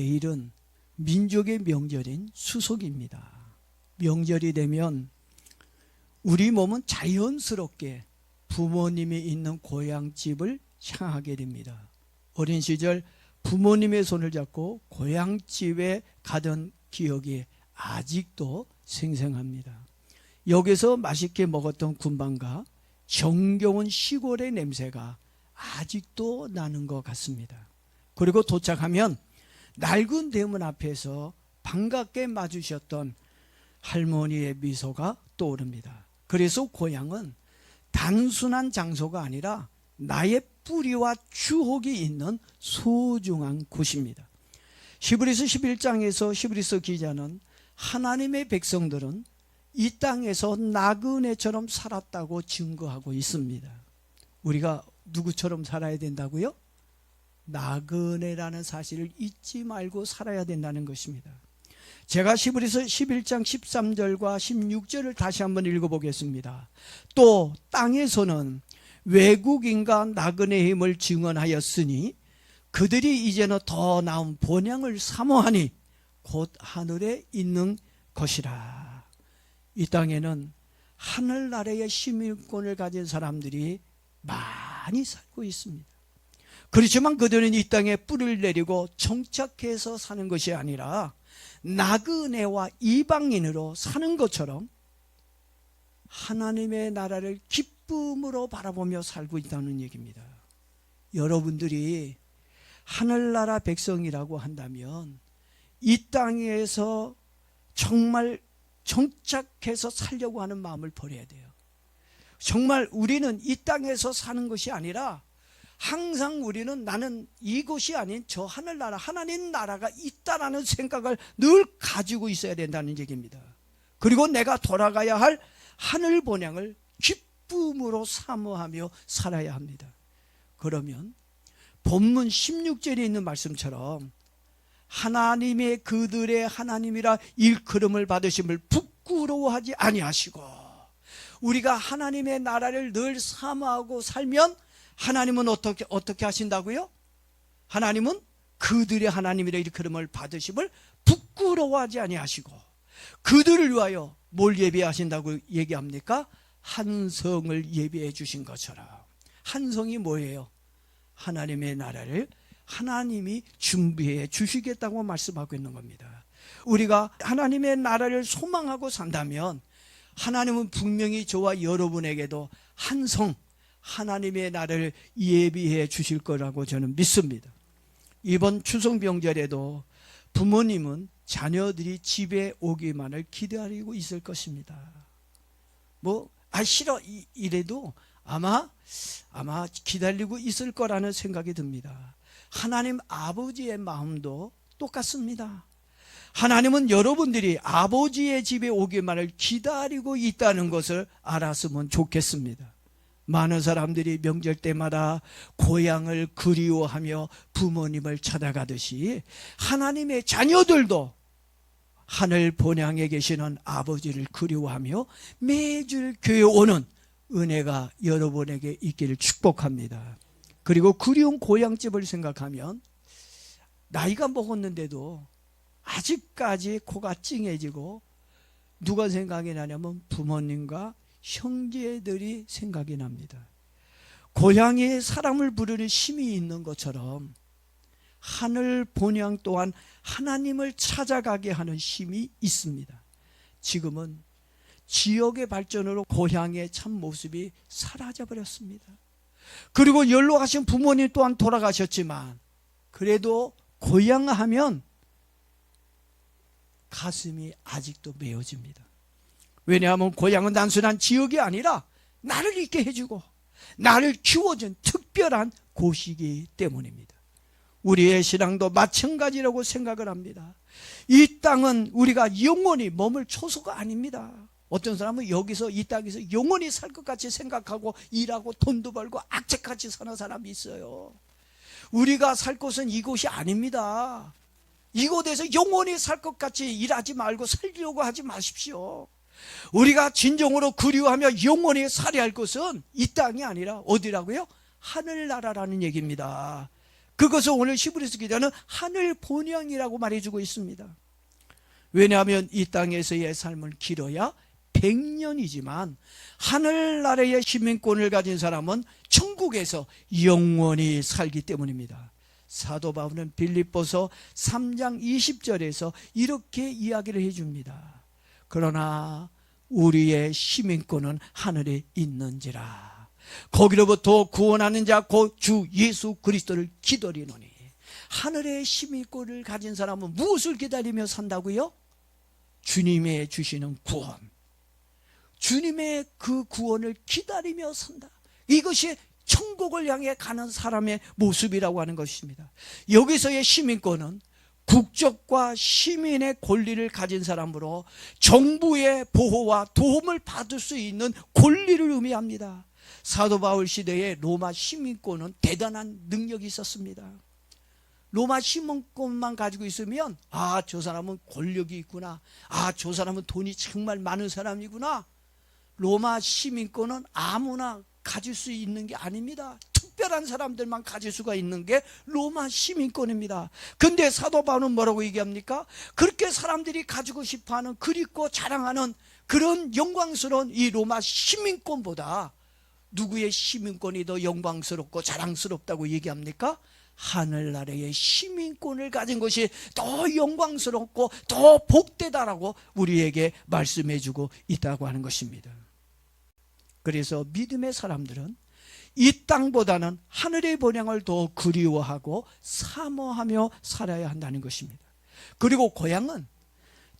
내일은 민족의 명절인 수속입니다. 명절이 되면 우리 몸은 자연스럽게 부모님이 있는 고향집을 향하게 됩니다. 어린 시절 부모님의 손을 잡고 고향집에 가던 기억이 아직도 생생합니다. 여기서 맛있게 먹었던 군방과 정겨운 시골의 냄새가 아직도 나는 것 같습니다. 그리고 도착하면 낡은 대문 앞에서 반갑게 맞으셨던 할머니의 미소가 떠오릅니다. 그래서 고향은 단순한 장소가 아니라 나의 뿌리와 추억이 있는 소중한 곳입니다. 히브리서 11장에서 히브리서 기자는 하나님의 백성들은 이 땅에서 나그네처럼 살았다고 증거하고 있습니다. 우리가 누구처럼 살아야 된다고요? 나그네라는 사실을 잊지 말고 살아야 된다는 것입니다. 제가 시브리서 11장 13절과 16절을 다시 한번 읽어보겠습니다. 또 땅에서는 외국인과 나그네의 힘을 증언하였으니 그들이 이제는 더 나은 본향을 사모하니 곧 하늘에 있는 것이라. 이 땅에는 하늘나라의 시민권을 가진 사람들이 많이 살고 있습니다. 그렇지만 그들은 이 땅에 뿌리를 내리고 정착해서 사는 것이 아니라 나그네와 이방인으로 사는 것처럼 하나님의 나라를 기쁨으로 바라보며 살고 있다는 얘기입니다. 여러분들이 하늘나라 백성이라고 한다면 이 땅에서 정말 정착해서 살려고 하는 마음을 버려야 돼요. 정말 우리는 이 땅에서 사는 것이 아니라 항상 우리는 나는 이곳이 아닌 저 하늘나라 하나님 나라가 있다라는 생각을 늘 가지고 있어야 된다는 얘기입니다. 그리고 내가 돌아가야 할 하늘 본향을 기쁨으로 사모하며 살아야 합니다. 그러면 본문 16절에 있는 말씀처럼 하나님의 그들의 하나님이라 일컬음을 받으심을 부끄러워하지 아니하시고 우리가 하나님의 나라를 늘 사모하고 살면 하나님은 어떻게 어떻게 하신다고요? 하나님은 그들의 하나님이라 일컬음을 받으심을 부끄러워하지 아니하시고 그들을 위하여 뭘 예배하신다고 얘기합니까? 한성을 예배해 주신 것처럼 한성이 뭐예요? 하나님의 나라를 하나님이 준비해 주시겠다고 말씀하고 있는 겁니다. 우리가 하나님의 나라를 소망하고 산다면 하나님은 분명히 저와 여러분에게도 한성 하나님의 나라를 예비해 주실 거라고 저는 믿습니다. 이번 추석 명절에도 부모님은 자녀들이 집에 오기만을 기다리고 있을 것입니다. 뭐, 아, 싫어. 이- 이래도 아마, 아마 기다리고 있을 거라는 생각이 듭니다. 하나님 아버지의 마음도 똑같습니다. 하나님은 여러분들이 아버지의 집에 오기만을 기다리고 있다는 것을 알았으면 좋겠습니다. 많은 사람들이 명절 때마다 고향을 그리워하며 부모님을 찾아가듯이 하나님의 자녀들도 하늘 본향에 계시는 아버지를 그리워하며 매주 교회 오는 은혜가 여러분에게 있기를 축복합니다. 그리고 그리운 고향집을 생각하면 나이가 먹었는데도 아직까지 코가 찡해지고 누가 생각이 나냐면 부모님과 형제들이 생각이 납니다. 고향에 사람을 부르는 힘이 있는 것처럼 하늘 본향 또한 하나님을 찾아가게 하는 힘이 있습니다. 지금은 지역의 발전으로 고향의 참 모습이 사라져 버렸습니다. 그리고 연로하신 부모님 또한 돌아가셨지만 그래도 고향 하면 가슴이 아직도 메어집니다. 왜냐하면 고향은 단순한 지역이 아니라 나를 있게 해주고 나를 키워준 특별한 곳이기 때문입니다. 우리의 신앙도 마찬가지라고 생각을 합니다. 이 땅은 우리가 영원히 머물 초소가 아닙니다. 어떤 사람은 여기서 이 땅에서 영원히 살 것 같이 생각하고 일하고 돈도 벌고 악착같이 사는 사람이 있어요. 우리가 살 곳은 이곳이 아닙니다. 이곳에서 영원히 살 것 같이 일하지 말고 살려고 하지 마십시오. 우리가 진정으로 그리워하며 영원히 살아야 할 것은 이 땅이 아니라 어디라고요? 하늘나라라는 얘기입니다. 그것을 오늘 히브리서 기자는 하늘 본향이라고 말해주고 있습니다. 왜냐하면 이 땅에서의 삶은 길어야 100년이지만 하늘나라의 시민권을 가진 사람은 천국에서 영원히 살기 때문입니다. 사도 바울은 빌립보서 3장 20절에서 이렇게 이야기를 해줍니다. 그러나 우리의 시민권은 하늘에 있는지라. 거기로부터 구원하는 자 곧 주 예수 그리스도를 기다리노니 하늘의 시민권을 가진 사람은 무엇을 기다리며 산다고요? 주님의 주시는 구원. 주님의 그 구원을 기다리며 산다. 이것이 천국을 향해 가는 사람의 모습이라고 하는 것입니다. 여기서의 시민권은 국적과 시민의 권리를 가진 사람으로 정부의 보호와 도움을 받을 수 있는 권리를 의미합니다. 사도 바울 시대에 로마 시민권은 대단한 능력이 있었습니다. 로마 시민권만 가지고 있으면 아, 저 사람은 권력이 있구나. 아, 저 사람은 돈이 정말 많은 사람이구나. 로마 시민권은 아무나 가질 수 있는 게 아닙니다. 특별한 사람들만 가질 수가 있는 게 로마 시민권입니다. 근데 사도 바울은 뭐라고 얘기합니까? 그렇게 사람들이 가지고 싶어 하는 그립고 자랑하는 그런 영광스러운 이 로마 시민권보다 누구의 시민권이 더 영광스럽고 자랑스럽다고 얘기합니까? 하늘나라의 시민권을 가진 것이 더 영광스럽고 더 복되다라고 우리에게 말씀해 주고 있다고 하는 것입니다. 그래서 믿음의 사람들은 이 땅보다는 하늘의 본향을 더 그리워하고 사모하며 살아야 한다는 것입니다. 그리고 고향은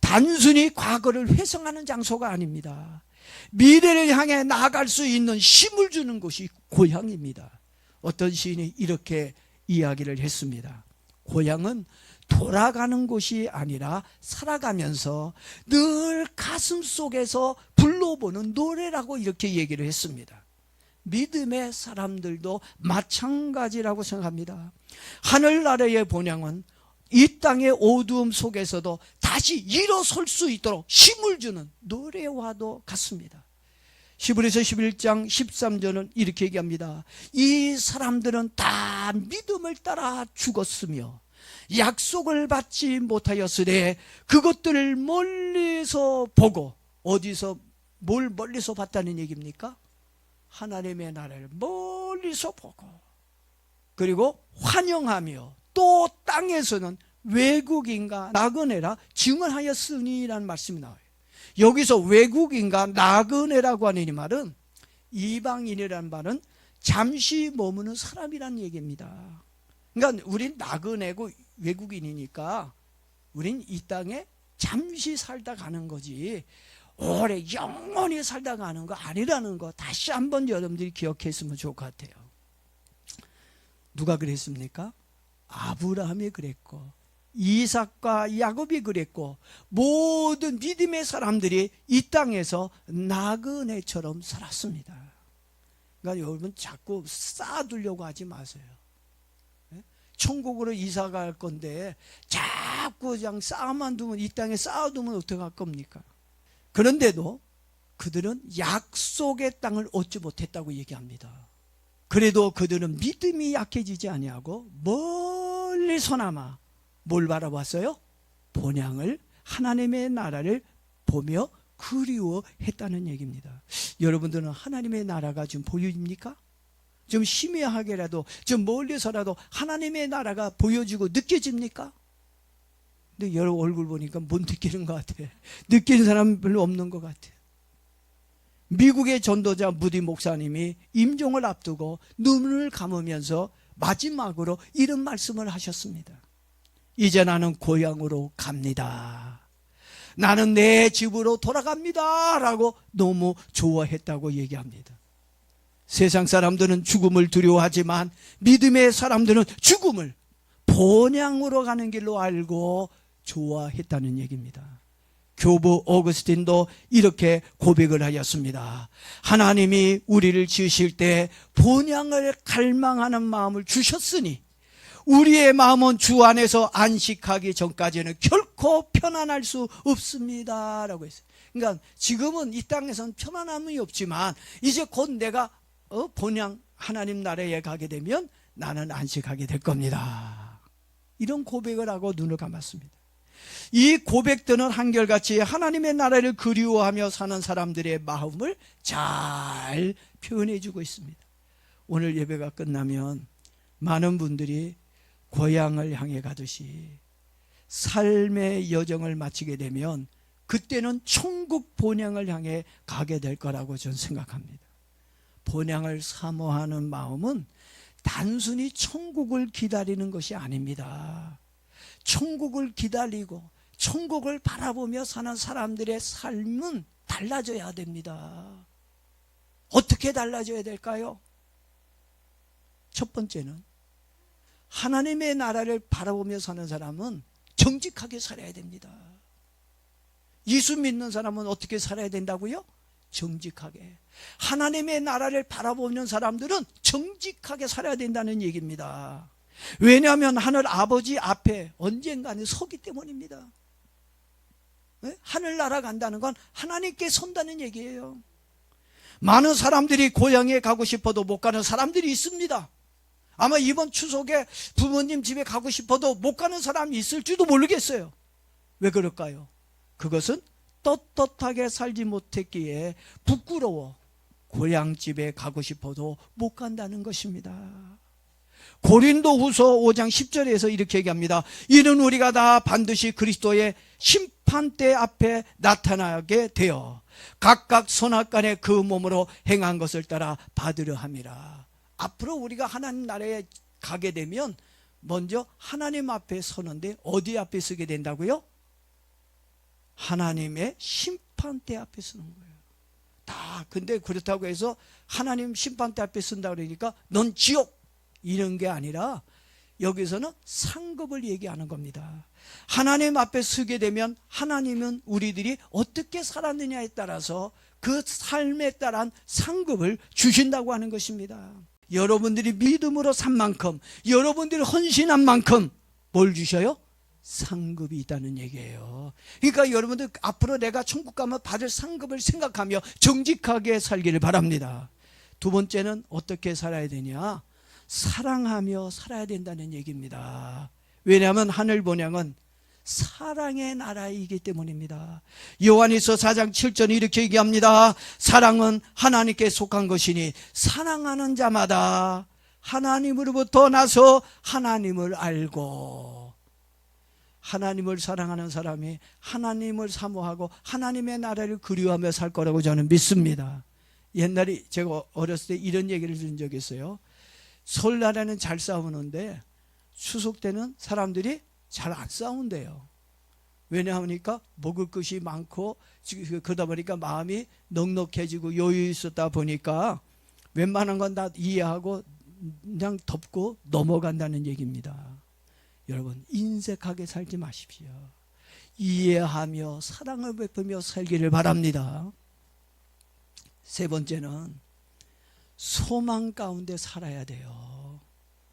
단순히 과거를 회상하는 장소가 아닙니다. 미래를 향해 나아갈 수 있는 힘을 주는 곳이 고향입니다. 어떤 시인이 이렇게 이야기를 했습니다. 고향은 돌아가는 곳이 아니라 살아가면서 늘 가슴 속에서 불러보는 노래라고 이렇게 얘기를 했습니다. 믿음의 사람들도 마찬가지라고 생각합니다. 하늘나라의 본향은 이 땅의 어두움 속에서도 다시 일어설 수 있도록 힘을 주는 노래와도 같습니다. 히브리서 11장 13절은 이렇게 얘기합니다. 이 사람들은 다 믿음을 따라 죽었으며 약속을 받지 못하였으되 그것들을 멀리서 보고 어디서 뭘 멀리서 봤다는 얘기입니까? 하나님의 나라를 멀리서 보고 그리고 환영하며 또 땅에서는 외국인과 나그네라 증언하였으니라는 말씀이 나와요. 여기서 외국인과 나그네라고 하는 이 말은 이방인이라는 말은 잠시 머무는 사람이라는 얘기입니다. 그러니까 우린 나그네고 외국인이니까 우린 이 땅에 잠시 살다 가는 거지 오래 영원히 살다 가 는 거 아니라는 거 다시 한번 여러분들이 기억했으면 좋을 것 같아요. 누가 그랬습니까? 아브라함이 그랬고 이삭과 야곱이 그랬고 모든 믿음의 사람들이 이 땅에서 나그네처럼 살았습니다. 그러니까 여러분 자꾸 쌓아두려고 하지 마세요. 예? 천국으로 이사 갈 건데 자꾸 그냥 쌓아만 두면 이 땅에 쌓아두면 어떡할 겁니까? 그런데도 그들은 약속의 땅을 얻지 못했다고 얘기합니다. 그래도 그들은 믿음이 약해지지 아니하고 멀리서나마 뭘 바라봤어요? 본향을 하나님의 나라를 보며 그리워했다는 얘기입니다. 여러분들은 하나님의 나라가 지금 보입니까? 좀 희미하게라도 좀 멀리서라도 하나님의 나라가 보여지고 느껴집니까? 근데 여러분 얼굴 보니까 못 느끼는 것 같아. 느끼는 사람 별로 없는 것 같아. 미국의 전도자 무디 목사님이 임종을 앞두고 눈을 감으면서 마지막으로 이런 말씀을 하셨습니다. 이제 나는 고향으로 갑니다. 나는 내 집으로 돌아갑니다. 라고 너무 좋아했다고 얘기합니다. 세상 사람들은 죽음을 두려워하지만 믿음의 사람들은 죽음을 본향으로 가는 길로 알고 좋아했다는 얘기입니다. 교부 오그스틴도 이렇게 고백을 하였습니다. 하나님이 우리를 지으실 때 본향을 갈망하는 마음을 주셨으니 우리의 마음은 주 안에서 안식하기 전까지는 결코 편안할 수 없습니다. 라고 했어요. 그러니까 지금은 이 땅에서는 편안함이 없지만 이제 곧 내가 어? 본향 하나님 나라에 가게 되면 나는 안식하게 될 겁니다. 이런 고백을 하고 눈을 감았습니다. 이 고백들은 한결같이 하나님의 나라를 그리워하며 사는 사람들의 마음을 잘 표현해 주고 있습니다. 오늘 예배가 끝나면 많은 분들이 고향을 향해 가듯이 삶의 여정을 마치게 되면 그때는 천국 본향을 향해 가게 될 거라고 저는 생각합니다. 본향을 사모하는 마음은 단순히 천국을 기다리는 것이 아닙니다. 천국을 기다리고 천국을 바라보며 사는 사람들의 삶은 달라져야 됩니다. 어떻게 달라져야 될까요? 첫 번째는 하나님의 나라를 바라보며 사는 사람은 정직하게 살아야 됩니다. 예수 믿는 사람은 어떻게 살아야 된다고요? 정직하게. 하나님의 나라를 바라보는 사람들은 정직하게 살아야 된다는 얘기입니다. 왜냐하면 하늘 아버지 앞에 언젠가는 서기 때문입니다. 네? 하늘 나라 간다는 건 하나님께 선다는 얘기예요. 많은 사람들이 고향에 가고 싶어도 못 가는 사람들이 있습니다. 아마 이번 추석에 부모님 집에 가고 싶어도 못 가는 사람이 있을지도 모르겠어요. 왜 그럴까요? 그것은 떳떳하게 살지 못했기에 부끄러워 고향집에 가고 싶어도 못 간다는 것입니다. 고린도 후서 5장 10절에서 이렇게 얘기합니다. 이는 우리가 다 반드시 그리스도의 심판대 앞에 나타나게 되어 각각 선악간에 그 몸으로 행한 것을 따라 받으려 함이라. 앞으로 우리가 하나님 나라에 가게 되면 먼저 하나님 앞에 서는데 어디 앞에 서게 된다고요? 하나님의 심판대 앞에 서는 거예요. 다 근데 그렇다고 해서 하나님 심판대 앞에 쓴다 그러니까 넌 지옥 이런 게 아니라 여기서는 상급을 얘기하는 겁니다. 하나님 앞에 서게 되면 하나님은 우리들이 어떻게 살았느냐에 따라서 그 삶에 따른 상급을 주신다고 하는 것입니다. 여러분들이 믿음으로 산 만큼, 여러분들이 헌신한 만큼 뭘 주셔요? 상급이 있다는 얘기예요. 그러니까 여러분들 앞으로 내가 천국 가면 받을 상급을 생각하며 정직하게 살기를 바랍니다. 두 번째는 어떻게 살아야 되냐? 사랑하며 살아야 된다는 얘기입니다. 왜냐하면 하늘 본향은 사랑의 나라이기 때문입니다. 요한일서 4장 7절 이렇게 얘기합니다. 사랑은 하나님께 속한 것이니 사랑하는 자마다 하나님으로부터 나서 하나님을 알고 하나님을 사랑하는 사람이 하나님을 사모하고 하나님의 나라를 그리워하며 살 거라고 저는 믿습니다. 옛날에 제가 어렸을 때 이런 얘기를 들은 적이 있어요. 설날에는 잘 싸우는데 추석 때는 사람들이 잘 안 싸운대요. 왜냐하니까 먹을 것이 많고 그러다 보니까 마음이 넉넉해지고 여유 있었다 보니까 웬만한 건 다 이해하고 그냥 덮고 넘어간다는 얘기입니다. 여러분 인색하게 살지 마십시오. 이해하며 사랑을 베풀며 살기를 바랍니다. 세 번째는 소망 가운데 살아야 돼요.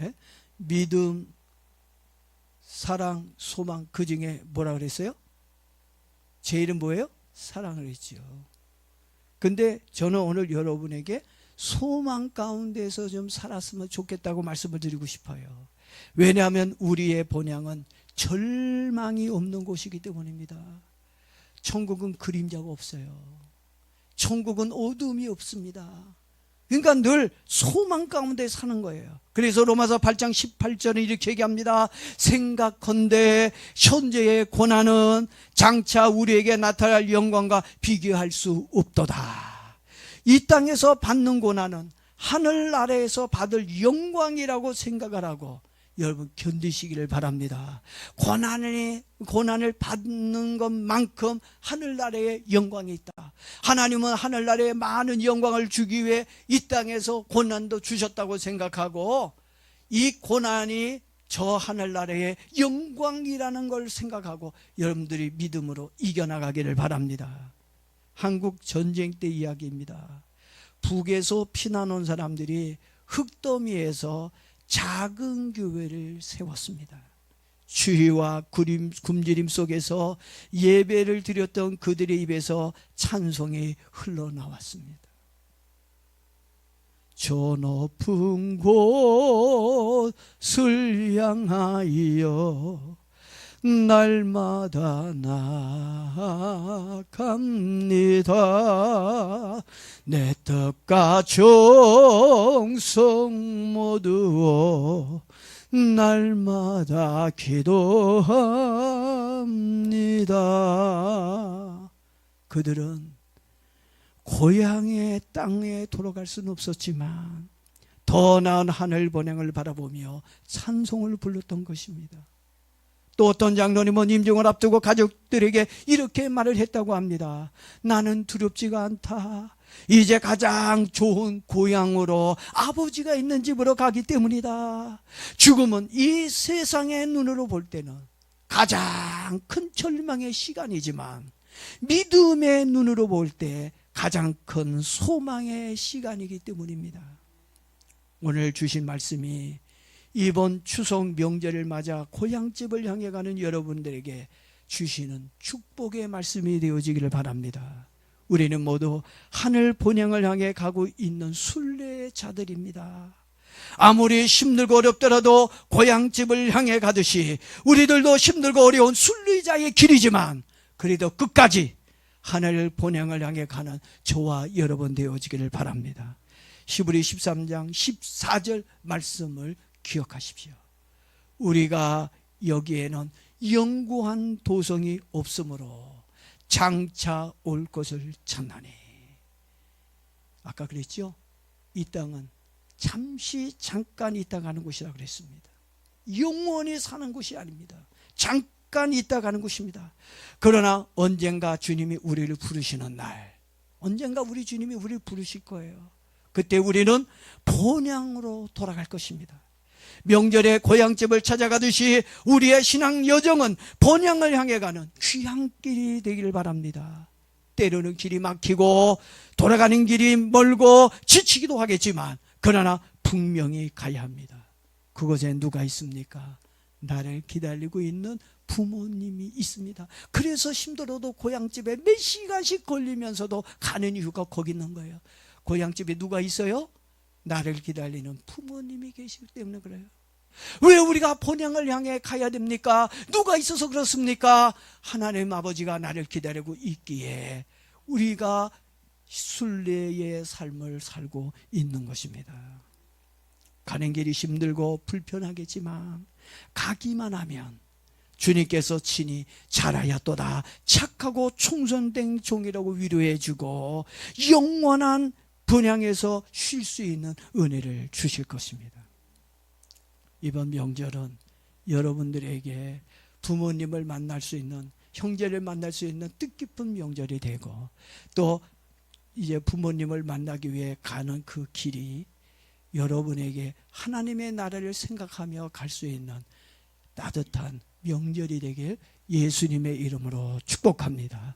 예? 믿음, 사랑, 소망 그 중에 뭐라 그랬어요? 제일은 뭐예요? 사랑을 했죠. 근데 저는 오늘 여러분에게 소망 가운데서 좀 살았으면 좋겠다고 말씀을 드리고 싶어요. 왜냐하면 우리의 본향은 절망이 없는 곳이기 때문입니다. 천국은 그림자가 없어요. 천국은 어둠이 없습니다. 그러니까 늘 소망 가운데 사는 거예요. 그래서 로마서 8장 18절에 이렇게 얘기합니다. 생각건대 현재의 고난은 장차 우리에게 나타날 영광과 비교할 수 없도다. 이 땅에서 받는 고난은 하늘 아래에서 받을 영광이라고 생각을 하고 여러분 견디시기를 바랍니다. 고난이 고난을 받는 것만큼 하늘나라에 영광이 있다. 하나님은 하늘나라에 많은 영광을 주기 위해 이 땅에서 고난도 주셨다고 생각하고 이 고난이 저 하늘나라의 영광이라는 걸 생각하고 여러분들이 믿음으로 이겨나가기를 바랍니다. 한국 전쟁 때 이야기입니다. 북에서 피난 온 사람들이 흙더미에서 작은 교회를 세웠습니다. 주의와 구림, 굶주림 속에서 예배를 드렸던 그들의 입에서 찬송이 흘러나왔습니다. 저 높은 곳을 향하여 날마다 나아갑니다. 내 뜻과 정성 모두 날마다 기도합니다. 그들은 고향의 땅에 돌아갈 수는 없었지만 더 나은 하늘 번영을 바라보며 찬송을 불렀던 것입니다. 또 어떤 장로님은 임종을 앞두고 가족들에게 이렇게 말을 했다고 합니다. 나는 두렵지가 않다. 이제 가장 좋은 고향으로 아버지가 있는 집으로 가기 때문이다. 죽음은 이 세상의 눈으로 볼 때는 가장 큰 절망의 시간이지만 믿음의 눈으로 볼 때 가장 큰 소망의 시간이기 때문입니다. 오늘 주신 말씀이 이번 추석 명절을 맞아 고향집을 향해 가는 여러분들에게 주시는 축복의 말씀이 되어지기를 바랍니다. 우리는 모두 하늘 본향을 향해 가고 있는 순례의 자들입니다. 아무리 힘들고 어렵더라도 고향집을 향해 가듯이 우리들도 힘들고 어려운 순례자의 길이지만 그래도 끝까지 하늘 본향을 향해 가는 저와 여러분 되어지기를 바랍니다. 시브리 13장 14절 말씀을 기억하십시오. 우리가 여기에는 영구한 도성이 없으므로 장차 올 것을 찾나니. 아까 그랬죠? 이 땅은 잠시 잠깐 있다 가는 곳이라 그랬습니다. 영원히 사는 곳이 아닙니다. 잠깐 있다 가는 곳입니다. 그러나 언젠가 주님이 우리를 부르시는 날, 언젠가 우리 주님이 우리를 부르실 거예요. 그때 우리는 본향으로 돌아갈 것입니다. 명절에 고향집을 찾아가듯이 우리의 신앙 여정은 본향을 향해 가는 귀향길이 되기를 바랍니다. 때로는 길이 막히고 돌아가는 길이 멀고 지치기도 하겠지만 그러나 분명히 가야 합니다. 그곳에 누가 있습니까? 나를 기다리고 있는 부모님이 있습니다. 그래서 힘들어도 고향집에 몇 시간씩 걸리면서도 가는 이유가 거기 있는 거예요. 고향집에 누가 있어요? 나를 기다리는 부모님이 계시기 때문에 그래요. 왜 우리가 본향을 향해 가야 됩니까? 누가 있어서 그렇습니까? 하나님 아버지가 나를 기다리고 있기에 우리가 순례의 삶을 살고 있는 것입니다. 가는 길이 힘들고 불편하겠지만 가기만 하면 주님께서 친히 잘하였도다 착하고 충성된 종이라고 위로해 주고 영원한 분양에서 쉴 수 있는 은혜를 주실 것입니다. 이번 명절은 여러분들에게 부모님을 만날 수 있는 형제를 만날 수 있는 뜻깊은 명절이 되고 또 이제 부모님을 만나기 위해 가는 그 길이 여러분에게 하나님의 나라를 생각하며 갈 수 있는 따뜻한 명절이 되길 예수님의 이름으로 축복합니다.